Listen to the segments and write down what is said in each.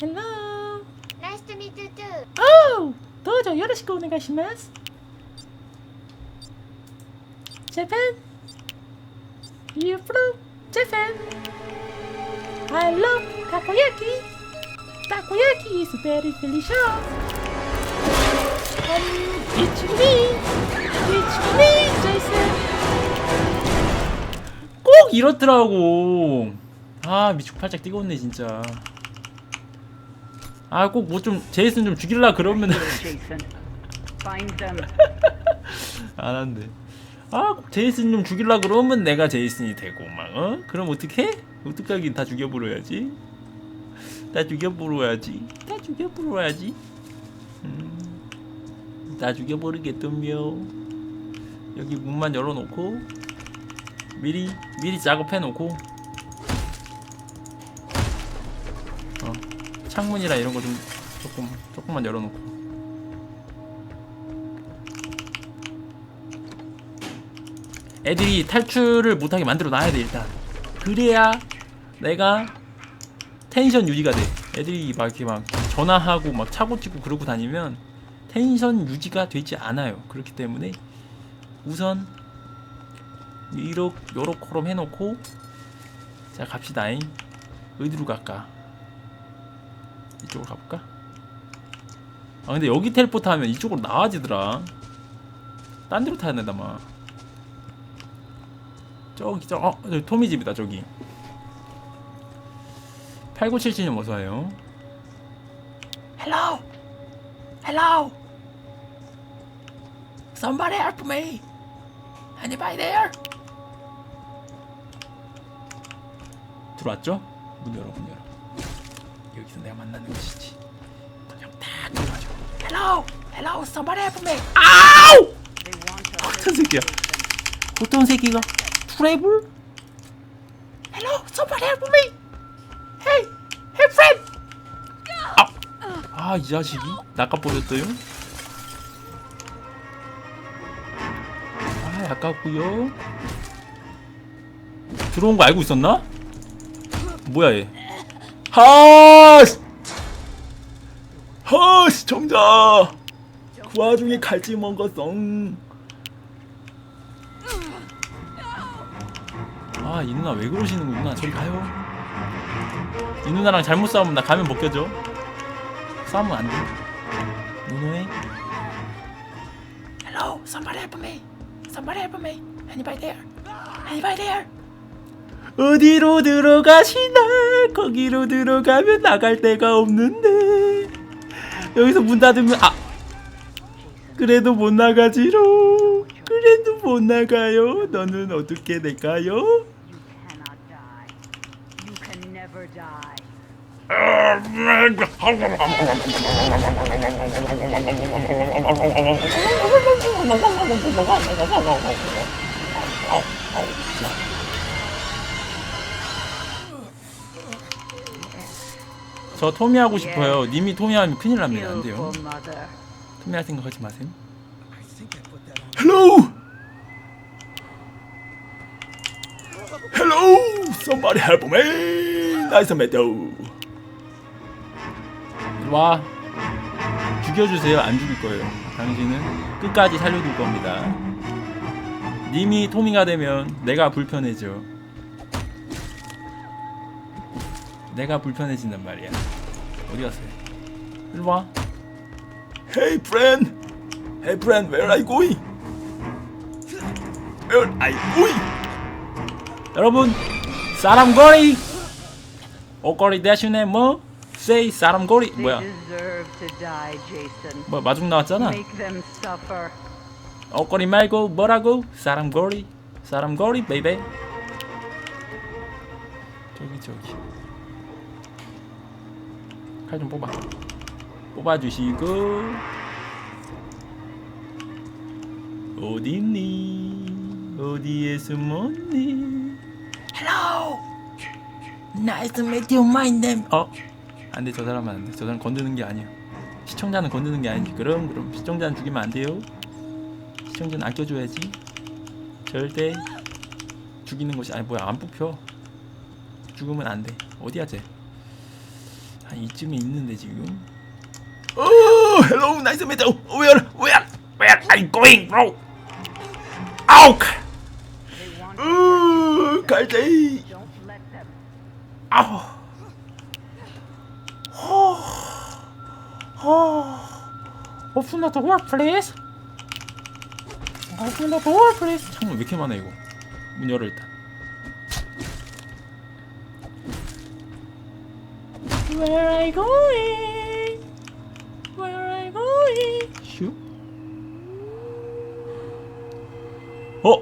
Hello. Nice to meet you too. Oh, どうぞよろしくお願いします。Japan. You from Japan. I love takoyaki. Takoyaki is very delicious. Um, it's me. It's me, Jason. 꼭 이렇더라고. 아 미치고 팔짝 뛰겠네 진짜. 아 꼭 뭐 좀 제이슨 좀 죽일라 그러면. 안 한대. 아, 꼭 제이슨 좀 죽일라 그러면 내가 제이슨이 되고 막 어? 그럼 어떻게? 어떡하긴 다 죽여버려야지. 다 죽여버려야지. 다 죽여버려야지. 음, 다 죽여버리겠다며. 여기 문만 열어놓고 미리 미리 작업해놓고. 창문이라 이런 거 좀 조금 조금만 열어놓고. 애들이 탈출을 못하게 만들어 놔야 돼 일단. 그래야 내가 텐션 유지가 돼. 애들이 막 이렇게 막 전화하고 막 차고 치고 그러고 다니면 텐션 유지가 되지 않아요. 그렇기 때문에 우선 이렇게 요렇게럼 해놓고 자 갑시다잉. 어디로 갈까 이쪽으로 가볼까? 아 근데 여기 텔포트 하면 이쪽으로 나와지더라. 딴 데로 타야 된다 막 저기 저 어, 저기 토미 집이다 저기. 8977님 어서 와요. Hello? Hello? Somebody help me? Anybody there? 들어왔죠? 문 열어 문 열어 여기서 내가 만나는 것이지 그냥 딱 들어가죠 Hello Hello Somebody help me 아우. 어떤 새끼야 어떤 새끼가 트래블? Hello, somebody help me! Hey, hey friend! 아, 아, 이 자식이 낚아버렸어요. 아, 아깝고요. 들어온 거 알고 있었나? 뭐야 얘? 하스! 하스 정자! 그 와중에 갈지 먹었어. 아, 이 누나 왜 그러시는 거구나. 저리 가요. 이 누나랑 잘못 싸우면 나 가면 벗겨져. 싸우면 안 돼. 누누해. Hello, somebody help me. Somebody help me. Anybody there? Anybody there? 어디로 들어가시나? 거기로 들어가면 나갈 데가 없는데. 여기서 문 닫으면 아. 그래도 못 나가지로. 그래도 못 나가요. 너는 어떻게 될까요? 저 토미 하고 싶어요. 님이 토미 하면 큰일 납니다. 안 돼요. 토미 할 생각하지 마세요. Hello. Hello. Somebody help me. 나이스 메도. 와. 죽여주세요. 안 죽일 거예요. 당신은 끝까지 살려둘 겁니다. 님이 토미가 되면 내가 불편해져. 내가 불편해진단 말이야. 어디 갔어요? 일로 와. Hey friend. Hey friend, where are you going? Where are you going? 여러분, 사람거리. 옷걸이 대신에 뭐? Say 사람거리. 뭐야? 뭐 마중 나왔잖아. Make them suffer. 옷걸이 말고 뭐라고? 사람거리. 사람거리, 베이베. 저기 저기. 칼 좀 뽑아. 뽑아주시고. 어딨니? 어디에 숨었니? Hello. Nice to. 어? 안돼 저 사람은 안돼. 저 사람 건드는 게 아니야. 시청자는 건드는 게 아니지. 그럼 그럼 시청자는 죽이면 안 돼요. 시청자는 아껴줘야지. 절대 죽이는 것이 아니 뭐야 안 뽑혀. 죽으면 안 돼. 어디야 쟤? 한 이쯤에 있는데 지금. Oh, hello, nice to meet you. Where, where, where are you going, bro? 아우, 으, them. 아우. 호, 호. Open the door, please. Open the door, please. 창문 왜 이렇게 많아 이거? 문 열어 일단. Where are you going? Where are you going? 슈? 어?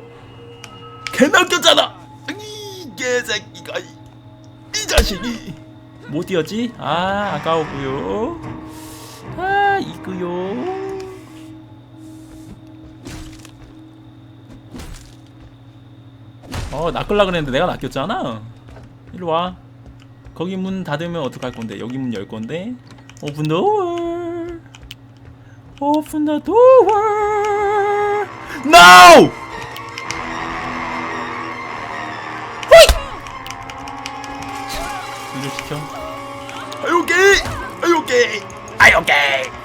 개 낚였잖아. 이 개새끼가 이, 이 자식이 못 뛰었지? 아 아까웠고요. 아 이거요. 어 낚을라 그랬는데 내가 낚였잖아. 이리 와. 거기 문 닫으면 어떡할 건데? 여기 문 열 건데. 오픈 도어. 오픈 더 도어. NO! you okay? Are you okay? Are you okay?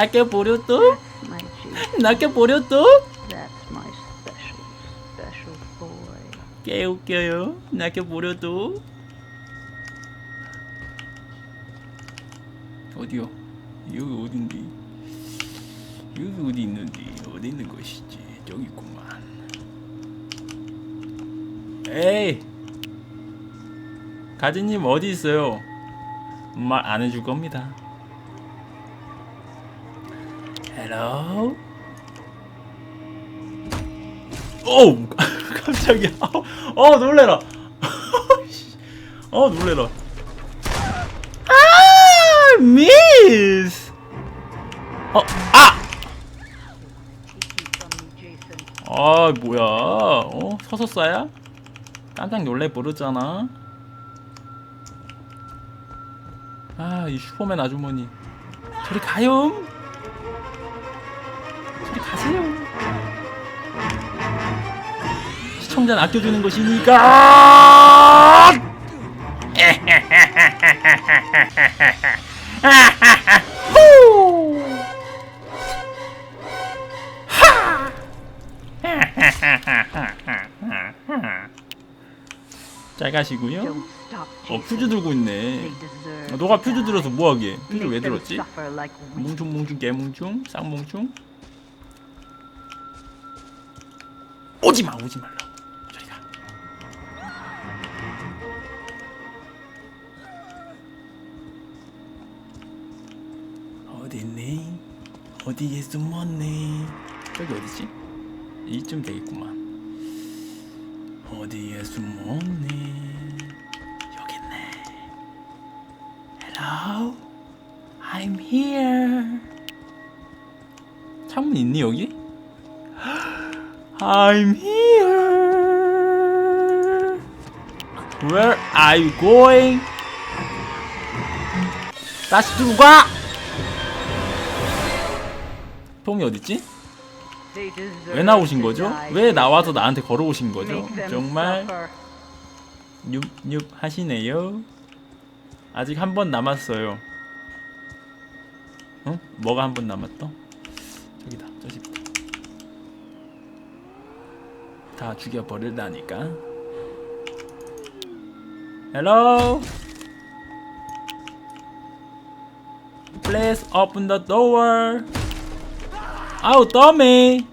나게 버렸어? My G. 나게 버렸어? That's my special, special boy. 꽤 웃겨요. 나게 버려도 어디요? 여기 어딘데? 여기 어디 있는데? 어디 있는 것이지? 저기 있구만. 에이, 가지님 어디 있어요? 말 안 해줄 겁니다. Hello. 오 깜짝이야. 어 놀래라. 어 놀래라. 아 미스. 어아. 아 뭐야? 어 서서 싸야? 깜짝 놀래 버렸잖아. 아 이 슈퍼맨 아주머니. 저리 가요 가세요 시청자는 아껴주는 것이니까 후! 잘 가시고요. 어. 퓨즈 들고 있네. 너가 퓨즈. 들어서 뭐하게? 퓨즈 왜 들었지? 뭉충뭉충 개뭉충 쌍뭉충 오지 마 오지 말라 저리 가. 어디 있니? 어디에 숨었니? 저기 어디지? 이쯤 되겠구만. 어디에 숨었니? 여기 있네. Hello? I'm here. 창문 있니 여기? I'm here. Where are you going? 다시 들어가. 통이 어딨지? They deserve 왜 나오신 거죠? 왜 나와서 나한테 걸어오신 거죠? 정말. 뇽뇽 하시네요. 아직 한 번 남았어요. 어? 뭐가 한 번 남았어? 저기다, 저 집다. 다 죽여버릴다니까. Hello. Please open the door. 아우, dummy.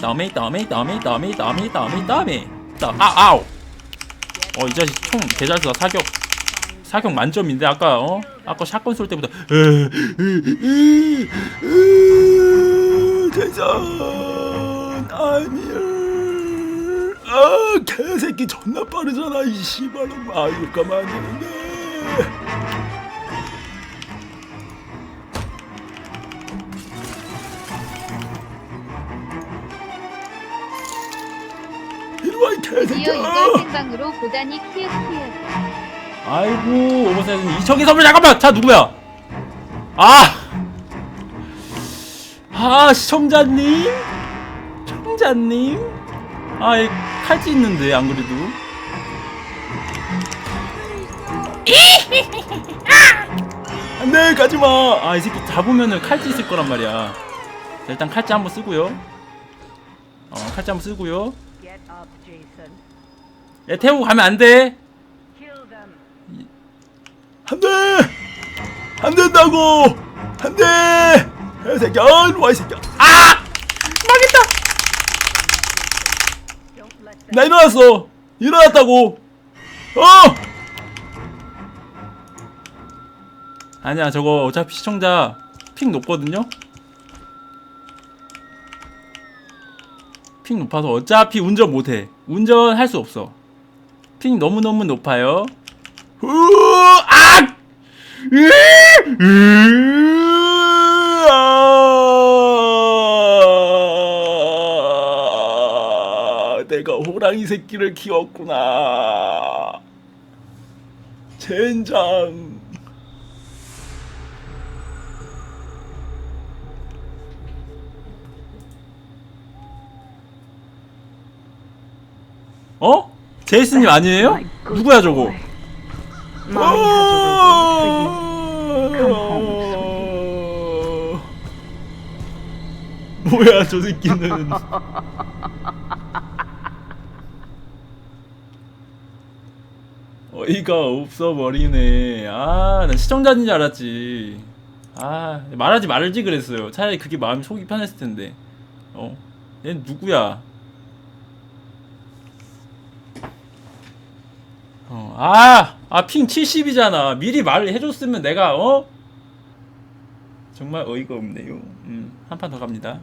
dummy, dummy, dummy, dummy, dummy, dummy, dummy. 더- 아, 아우. 어 이 자식 총 개잘 쏴 사격 사격 만점인데 아까 어 아까 샷건 쏠 때보다 대선 아니야 아 개새끼 존나 빠르잖아 이 씨발놈 아 이거 가만. 안 되는데 이리 와 이 드디어 개새끼야. 이걸 생방으로 보다니 키읔 키읔. 아이고 오버사이즈는 이청기 선물 잠깐만. 자 누구야? 아! 아 시청자님? 청자님? 아이 칼찌 있는데 안 그래도? 안돼 가지마. 아 이 새끼 잡으면은 칼찌 있을 거란 말이야. 자, 일단 칼찌 한번 쓰고요. 어 칼찌 한번 쓰고요. 야 태우고 가면 안돼. 안돼! 안 된다고! 안돼! 이 새끼야 일로 와이 새끼야 아 나 일어났어. 일어났다고. 어! 아니야 저거 어차피 시청자 픽 높거든요? 픽 높아서 어차피 운전 못해. 운전 할 수 없어. 픽 너무너무 높아요. 으악! 으아! 호랑이 새끼를 키웠구나. 젠장. 어? 제이슨님 아니에요? 누구야 저거? 뭐야 저 새끼는 어이가 없어 버리네 아나 시청자인 줄 알았지 아 말하지 말지 그랬어요 차라리 그게 마음이 속이 편했을 텐데 어 얘 누구야 어, 아, 아, 핑 70이잖아. 미리 말을 해줬으면 내가, 어? 정말 어이가 없네요. 음, 한 판 더 갑니다.